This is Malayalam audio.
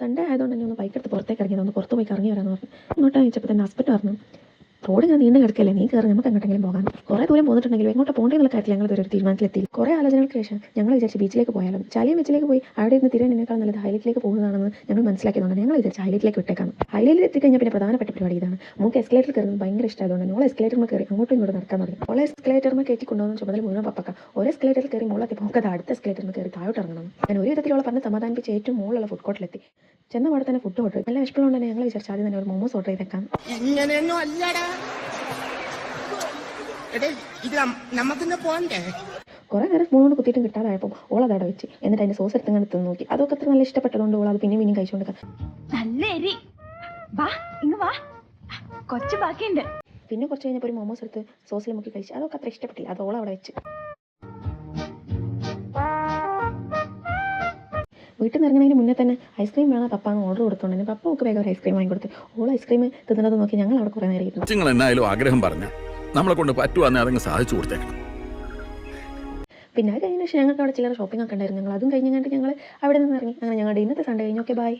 സൺഡേ ആയതുകൊണ്ട് തന്നെ ഒന്ന് ബൈക്ക് പുറത്തേക്ക് ഇറങ്ങിയത് ഒന്ന് പുറത്ത് പോയി കറങ്ങി വരാമെന്ന് പറഞ്ഞു. ഇങ്ങോട്ട് അയച്ചപ്പോൾ തന്നെ ഹസ്ബൻഡ് പറഞ്ഞു റോഡ് ഞാൻ നീണ്ടു കിടക്കല്ലേ? നീ കയറി നമുക്ക് എങ്ങോട്ടെങ്കിലും പോകാം. കുറേ ദൂരം പോന്നിട്ടുണ്ടെങ്കിലും എങ്ങോട്ട് പോകേണ്ടെന്നുള്ള കാര്യത്തിൽ ഞങ്ങൾ ഇതൊരു തീരുമാനത്തിലെത്തി. കുറേ ആലോചനകൾക്ക് ശേഷം ഞങ്ങൾ വിചാരിച്ച് ബീച്ചിലേക്ക് പോയാലും. ചാലിയം ബീച്ചിലേക്ക് പോയി അവിടെ ഇരുന്ന് തിരഞ്ഞെടുക്കാൾ നല്ലത് ഹൈലൈറ്റിലേക്ക് പോകുന്നതാണെന്ന് ഞങ്ങൾ മനസ്സിലാക്കിയതുകൊണ്ട് ഞങ്ങൾ വിചാരിച്ച് ഹൈലൈറ്റിലേക്ക് വിട്ടേക്കാം. ഹൈലൈറ്റിൽ എത്തിക്കഴിഞ്ഞാൽ പിന്നെ പ്രധാനപ്പെട്ട പരിപാടി ഇതാണ്. നമുക്ക് എസ്കലേറ്റർ കയറുന്നത് ഭയങ്കര ഇഷ്ടമായതുകൊണ്ട് ഞങ്ങൾ എസ്കലേറ്ററിൽ കയറി അങ്ങോട്ടും ഇങ്ങോട്ട് നടക്കാൻ തുടങ്ങി. ഓളെ എസ്കലേറ്ററിൽ കയറ്റി കൊണ്ടുവന്ന ചുമതല മുഴുവൻ പപ്പക്ക. ഒരു എസ്കലേറ്ററിൽ കയറി മുകളിലെത്തി പോക്കത് അടുത്ത എസ്കലേറ്ററിൽ കയറി താഴോട്ട് ഇറങ്ങണം. ഞാൻ ഒരു വിധത്തിലുള്ള പറഞ്ഞ് സമാധാനിപ്പിച്ച് ഏറ്റവും മുകളിലുള്ള ഫുഡ് കോർട്ടിലെത്തി ചെന്ന പാടെ തന്നെ ഫുഡ് ഓർഡർ നല്ല തന്നെ ഞങ്ങൾ വിചാരിച്ചാൽ തന്നെ ഒരു മോമോസ് ഓർഡർ ചെയ്തേക്കാം. അല്ലടാ. എടേ ഇത് പോണ്ടേ? കുറേ നേരം സ്പൂൺ കൊണ്ട് കുത്തിയിട്ടും കിട്ടാതായപ്പോൾ ഓൾ അതവിടെ വെച്ച്. എന്നിട്ട് അതിന്റെ സോസ് എടുത്ത് നോക്കി അതൊക്കെ അത്ര നല്ല ഇഷ്ടപ്പെട്ടതുകൊണ്ട് ഓൾ അത് പിന്നെയും പിന്നെയും കഴിച്ചുകൊണ്ട് നല്ല എരി വാ ഇങ്ങ് വാ. കൊച്ചു ബാക്കിയുണ്ട്. പിന്നെ കുറച്ച് കഴിഞ്ഞപ്പോൾ ഒരു മോമോസ് എടുത്ത് സോസിൽ മുക്കി കഴിച്ചു. അതൊക്കെ അത്ര ഇഷ്ടപ്പെട്ടില്ല. അത് ഓൾ അവിടെ വെച്ച്. വീട്ടിൽ നിന്ന് ഇറങ്ങുന്നതിന് മുന്നേ തന്നെ ഐസ്ക്രീം വേണം? പപ്പ എന്ന് ഓർഡർ കൊടുത്തോണ്ട് പപ്പ ഒക്കെ വേഗം ഒരു ഐസ്ക്രീം വാങ്ങി കൊടുത്ത് ഓൾ ഐസ്ക്രീം തിന്നുന്നത് നോക്കി ഞങ്ങൾ അവിടെ കുറേ നേരം ഇരുന്നു നിങ്ങൾ എന്നായാലും ആഗ്രഹം പറഞ്ഞ നമ്മളെ കൊണ്ട് പറ്റുവാന്നെ അതങ്ങ് സാധിച്ചു കൊടുത്തേക്കണം. പിന്നെ അത് കഴിഞ്ഞ ശേഷം ഞങ്ങൾക്ക് അവിടെ ചില്ലറ ഷോപ്പിംഗ് ഒക്കെ ഉണ്ടായിരുന്നു. ഞങ്ങൾ അതും കഴിഞ്ഞ് ഞങ്ങൾ അവിടെ നിന്ന് ഇറങ്ങി. അങ്ങനെ ഞങ്ങളുടെ ഇന്നത്തെ സൺഡേ കഴിഞ്ഞു. Okay bye